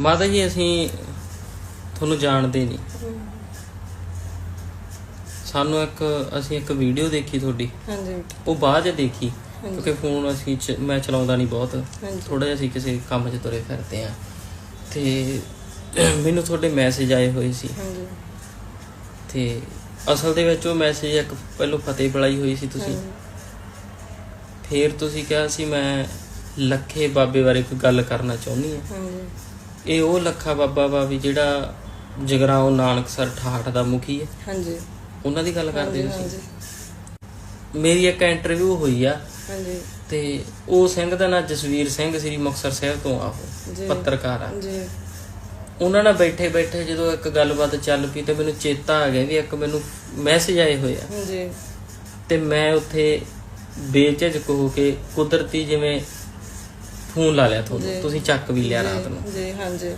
ਮਾਤਾ ਜੀ ਅਸੀਂ ਤੁਹਾਨੂੰ ਜਾਣਦੇ ਨਹੀਂ। ਸਾਨੂੰ ਇੱਕ ਅਸੀਂ ਇੱਕ ਵੀਡੀਓ ਦੇਖੀ ਤੁਹਾਡੀ। ਹਾਂਜੀ। ਉਹ ਬਾਅਦ ਚ ਦੇਖੀ ਕਿਉਂਕਿ ਫੋਨ ਅਸੀਂ ਮੈਂ ਚਲਾਉਂਦਾ ਨਹੀਂ ਬਹੁਤ। ਥੋੜਾ ਜਿਹਾ ਅਸੀਂ ਕਿਸੇ ਕੰਮ 'ਚ ਤੁਰੇ ਫਿਰਦੇ ਆ ਤੇ ਮੈਨੂੰ ਤੁਹਾਡੇ ਮੈਸੇਜ ਆਏ ਹੋਏ ਸੀ। ਹਾਂਜੀ। ਤੇ ਅਸਲ ਦੇ ਵਿੱਚ ਉਹ ਮੈਸੇਜ ਇੱਕ ਪਹਿਲਾਂ ਫਤਿਹ ਬੁਲਾਈ ਹੋਈ ਸੀ ਤੁਸੀਂ। ਫਿਰ ਤੁਸੀਂ ਕਿਹਾ ਸੀ ਮੈਂ ਲੱਖੇ ਬਾਬੇ ਬਾਰੇ ਕੋਈ ਗੱਲ ਕਰਨਾ ਚਾਹੁੰਦੀ ਹਾਂ। ਹਾਂਜੀ। ਇਹ ਉਹ ਲੱਖਾ ਬਾਬਾ ਵਾ ਵੀ ਜਿਹੜਾ ਜਗਰਾਉਂ ਨਾਨਕਸਰ ਠਾਠ ਦਾ ਮੁਖੀ ਹੈ। ਹਾਂਜੀ। ਉਹਨਾਂ ਦੀ ਗੱਲ ਕਰਦੇ ਤੁਸੀਂ? ਮੇਰੀ ਇੱਕ ਇੰਟਰਵਿਊ ਹੋਈ ਆ। ਹਾਂਜੀ। ਤੇ ਉਹ ਸਿੰਘ ਦਾ ਨਾਂ ਜਸਵੀਰ ਸਿੰਘ ਸ੍ਰੀ ਮੁਕਤਸਰ ਸਾਹਿਬ ਤੋਂ ਆ ਉਹ। ਪੱਤਰਕਾਰ ਆ। ਜੀ। ਉਹਨਾਂ ਨਾਲ ਬੈਠੇ ਬੈਠੇ ਜਦੋਂ ਇੱਕ ਗੱਲਬਾਤ ਚੱਲ ਪਈ ਤੇ ਮੈਨੂੰ ਚੇਤਾ ਆ ਗਿਆ ਵੀ ਇੱਕ ਮੈਨੂੰ ਮੈਸੇਜ ਆਏ ਹੋਏ ਆ। ਜੀ ਤੇ ਮੈਂ ਉੱਥੇ ਬੇਝਿਜਕ ਹੋ ਕੇ ਕੁਦਰਤੀ ਜਿਵੇਂ ਫੋਨ ਲਾ ਲਿਆ ਤੁਹਾਨੂੰ। ਤੁਸੀਂ ਚੱਕ ਵੀ ਲਿਆ ਰਾਤ ਨੂੰ। ਜੀ ਹਾਂਜੀ।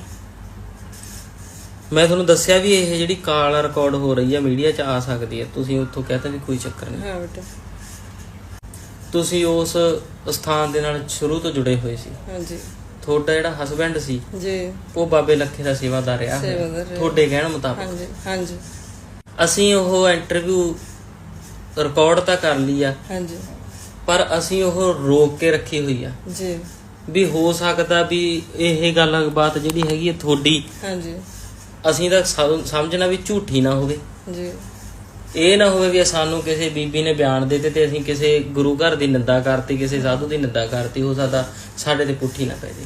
ਮੈਂ ਤੁਹਾਨੂੰ ਦੱਸਿਆ ਵੀ ਇਹ ਜਿਹੜੀ ਕਾਲ ਰਿਕਾਰਡ ਹੋ ਰਹੀ ਹੈ ਮੀਡੀਆ 'ਚ ਆ ਸਕਦੀ ਹੈ ਤੁਸੀਂ ਉੱਥੋਂ ਕਹਤਾ ਵੀ ਕੋਈ ਚੱਕਰ ਨਹੀਂ। ਹਾਂ ਬੇਟਾ। ਤੁਸੀਂ ਉਸ ਸਥਾਨ ਦੇ ਨਾਲ ਸ਼ੁਰੂ ਤੋਂ ਜੁੜੇ ਹੋਏ ਸੀ। ਹਾਂਜੀ। ਤੁਹਾਡਾ ਜਿਹੜਾ ਹਸਬੰਡ ਸੀ ਜੀ। ਉਹ ਬਾਬੇ ਲੱਖੇ ਦਾ। ਸੇਵਾਦਾਰ ਰਿਹਾ। ਤੁਹਾਡੇ ਕਹਿਣ ਮੁਤਾਬਕ। ਹਾਂਜੀ ਹਾਂਜੀ। ਅਸੀਂ ਉਹ ਇੰਟਰਵਿਊ ਰਿਕਾਰਡ ਤਾਂ ਕਰ ਲਈ ਆ। ਹਾਂਜੀ। ਪਰ ਅਸੀਂ ਉਹ ਰੋਕ ਕੇ ਰੱਖੀ ਹੋਈ ਆ। ਜੀ। ਵੀ ਹੋ ਸਕਦਾ ਵੀ ਇਹ ਗੱਲਬਾਤ ਜਿਹੜੀ ਹੈਗੀ ਹੈ ਤੁਹਾਡੀ ਹਾਂਜੀ। ਅਸੀਂ ਤਾਂ ਸਮ- ਸਮਝਣਾ ਵੀ ਝੂਠੀ ਨਾ ਹੋਵੇ। ਜੀ। ਇਹ ਨਾ ਹੋਵੇ ਵੀ ਸਾਨੂੰ ਕਿਸੇ ਬੀਬੀ ਨੇ ਬਿਆਨ ਦੇ ਦਿੱਤੇ ਤੇ ਅਸੀਂ ਕਿਸੇ ਗੁਰੂ ਘਰ ਦੀ ਨਿੰਦਾ ਕਰਤੀ ਕਿਸੇ ਸਾਧੂ ਦੀ ਨਿੰਦਾ ਕਰਤੀ ਹੋ ਸਕਦਾ ਸਾਡੇ ਤੇ ਪੁੱਠੀ ਨਾ ਪੈ ਜੇ।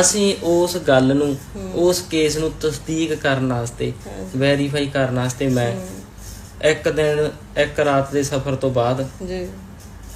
ਅਸੀਂ ਉਸ ਗੱਲ ਨੂੰ ਉਸ ਕੇਸ ਨੂੰ ਤਸਦੀਕ ਕਰਨ ਵਾਸਤੇ ਵੈਰੀਫਾਈ ਕਰਨ ਵਾਸਤੇ ਮੈਂ ਇੱਕ ਦਿਨ ਇੱਕ ਰਾਤ ਦੇ ਸਫ਼ਰ ਤੋਂ ਬਾਅਦ ਜੀ।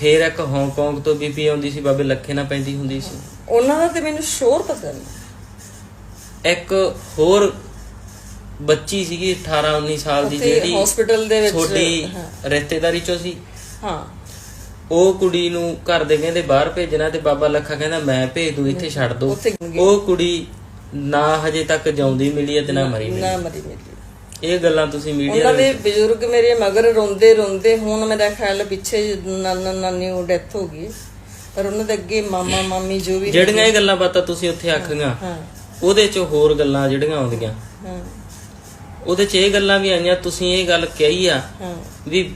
ਫੇਰ ਇੱਕ ਹਾਂਗਕਾਂਗ ਤੋਂ ਬੀਬੀ ਆਉਂਦੀ ਸੀ ਬਾਬੇ ਲੱਖੇ ਨਾਲ ਪੈਂਦੀ ਹੁੰਦੀ ਸੀ। ਉਹਨਾਂ ਦਾ ਤੇ ਮੈਨੂੰ ਸ਼ੋਰ ਪਤਾ ਨਹੀਂ। ਇੱਕ ਹੋਰ ਬੱਚੀ ਸੀਗੀ 18 19 ਸਾਲ ਦੀ ਜਿਹੜੀ hospital ਦੇ ਵਿੱਚ, ਛੋਟੀ। ਰਿਸ਼ਤੇਦਾਰੀ ਚੋਂ ਸੀ। ਹਾਂ। ਉਹ ਕੁੜੀ ਨੂੰ ਘਰ ਦੇ ਕਹਿੰਦੇ ਬਾਹਰ ਭੇਜਣਾ ਤੇ ਬਾਬਾ ਲੱਖਾ ਕਹਿੰਦਾ ਮੈਂ ਭੇਜ ਦੂੰ ਇੱਥੇ ਛੱਡ ਦੋ। ਉਹ ਕੁੜੀ ਨਾ ਹਜੇ ਤੱਕ ਜਿਉਂਦੀ ਮਿਲੀ ਤੇ ਨਾ ਮਰੀ ਮਿਲੀ। ਨਾ ਮਰੀ ਮੇਰੀ ਇਹ ਗੱਲਾਂ ਤੁਸੀਂ ਮੀਡੀਆ ਉਹਨਾਂ ਦੇ ਬਜ਼ੁਰਗ ਮੇਰੇ ਮਗਰ ਰੋਂਦੇ ਰੋਂਦੇ ਹੁਣ ਮੇਰਾ ਖਿਆਲ ਪਿੱਛੇ ਨਾਨਾ ਨਾਨੀ ਉਹ ਡੈਥ ਹੋ ਗਈ। ਪਰ ਉਹਨਾਂ ਦੇ ਅੱਗੇ ਮਾਮਾ ਮਾਮੀ ਜੋ ਵੀ ਜਿਹੜੀਆਂ ਇਹ ਗੱਲਾਂ ਬਾਤਾਂ ਤੁਸੀਂ ਉੱਥੇ ਆਖੀਆਂ ਹਾਂ। ਉਹਦੇ ਚ ਹੋਰ ਗੱਲਾਂ ਜਿਹੜੀਆਂ ਆਉਂਦੀਆਂ। ਹਾਂ। ਉਹਦੇ ਚ ਇਹ ਗੱਲਾਂ ਵੀ ਆਈਆਂ ਤੁਸੀਂ ਇਹ ਗੱਲ ਕਹੀ ਆ ਵੀ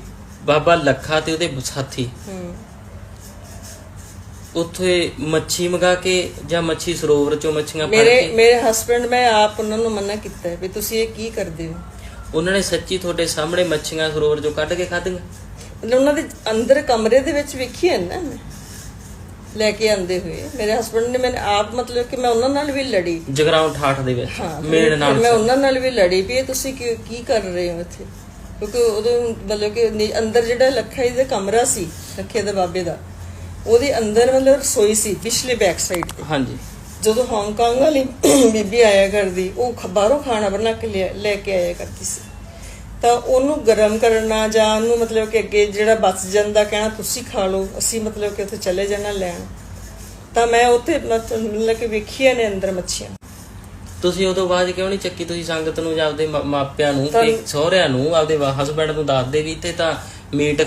ਬਾਬਾ ਲੱਖਾ ਤੇ ਉਹਦੇ ਸਾਥੀ। ਉੱਥੇ ਮੱਛੀ ਮੰਗਾ ਕੇ ਜਾਂ ਮੱਛੀ ਸਰੋਵਰ ਚੋਂ ਮੱਛੀਆਂ ਫੜ ਮੇਰੇ ਕੇ ਮੇਰੇ ਹਸਬੰਡ ਮੈਂ ਆਪ ਉਹਨਾਂ ਨੂੰ ਮਨਾ ਕੀਤਾ ਵੀ ਤੁਸੀਂ ਇਹ ਕੀ ਕਰਦੇ ਹੋ? ਉਹਨਾਂ ਨੇ ਸੱਚੀ ਤੁਹਾਡੇ ਸਾਹਮਣੇ ਮੱਛੀਆਂ ਸਰੋਵਰ ਚੋਂ ਕੱਢ ਕੇ ਖਾਧੀਆਂ? ਮਤਲਬ ਉਹਨਾਂ ਦੇ ਅੰਦਰ ਕਮਰੇ ਦੇ ਵਿੱਚ ਵੇਖੀ ਹੈ ਨਾ ਮੈਂ। ਲੈ ਕੇ ਆਂਦੇ ਹੋਏ। ਮੇਰੇ ਹਸਬੰਡ ਨੇ ਮੈਨੂੰ ਆਪ ਮਤਲਬ ਕਿ ਮੈਂ ਉਹਨਾਂ ਨਾਲ ਵੀ ਲੜੀ। ਜਗਰਾਉਂ ਠਾਠ ਦੇ ਵਿੱਚ ਫਿਰ ਨਾਲ ਮੈਂ ਉਹਨਾਂ ਨਾਲ ਵੀ ਲੜੀ ਵੀ ਤੁਸੀਂ ਕੀ ਕੀ ਕਰ ਰਹੇ ਹੋ ਇੱਥੇ? ਕਿਉਂਕਿ ਉਦੋਂ ਮਤਲਬ ਕਿ ਅੰਦਰ ਜਿਹੜਾ ਲੱਖਾ ਜੀ ਦਾ ਕਮਰਾ ਸੀ ਲੱਖੇ ਦੇ ਬਾਬੇ ਦਾ ਉਹਦੇ ਅੰਦਰ ਮਤਲਬ ਰਸੋਈ ਸੀ ਪਿਛਲੇ ਬੈਕ ਸਾਈਡ ਤੇ। ਹਾਂਜੀ। ਜਦੋਂ ਹਾਂਗਕਾਂਗ ਵਾਲੀ ਬੀਬੀ ਆਇਆ ਕਰਦੀ ਉਹ ਬਾਹਰੋਂ ਖਾਣਾ ਬਣਾ ਕੇ ਲੈ ਕੇ ਆਇਆ ਕਰਦੀ ਸੀ। ਤਾਂ ਉਹਨੂੰ ਗਰਮ ਕਰਨਾ ਜਾਂ ਉਹਨੂੰ ਮਤਲਬ ਕਿ ਅੱਗੇ ਜਿਹੜਾ ਬਚ ਜਾਂਦਾ ਕਹਿਣਾ ਤੁਸੀਂ ਖਾ ਲਓ ਅਸੀਂ ਮਤਲਬ ਕਿ ਉੱਥੇ ਚਲੇ ਜਾਣਾ ਲੈਣ। ਤਾਂ ਮੈਂ ਉੱਥੇ ਮਤਲਬ ਕਿ ਵੇਖੀਆਂ ਨੇ ਅੰਦਰ ਮੱਛੀਆਂ। ਤੁਸੀਂ ਉਦੋਂ ਬਾਅਦ ਕਿਉਂ ਨਹੀਂ ਚੱਕੀ ਤੁਸੀਂ ਸੰਗਤ ਨੂੰ ਜਾਂ ਆਪਦੇ ਮਾਪਿਆਂ ਨੂੰ ਕਿ ਸਹੁਰਿਆਂ ਨੂੰ ਆਪਦੇ ਹਸਬੰਡ ਨੂੰ ਦੱਸਦੇ ਵੀ ਤੇ ਤਾਂ ਮੀਟ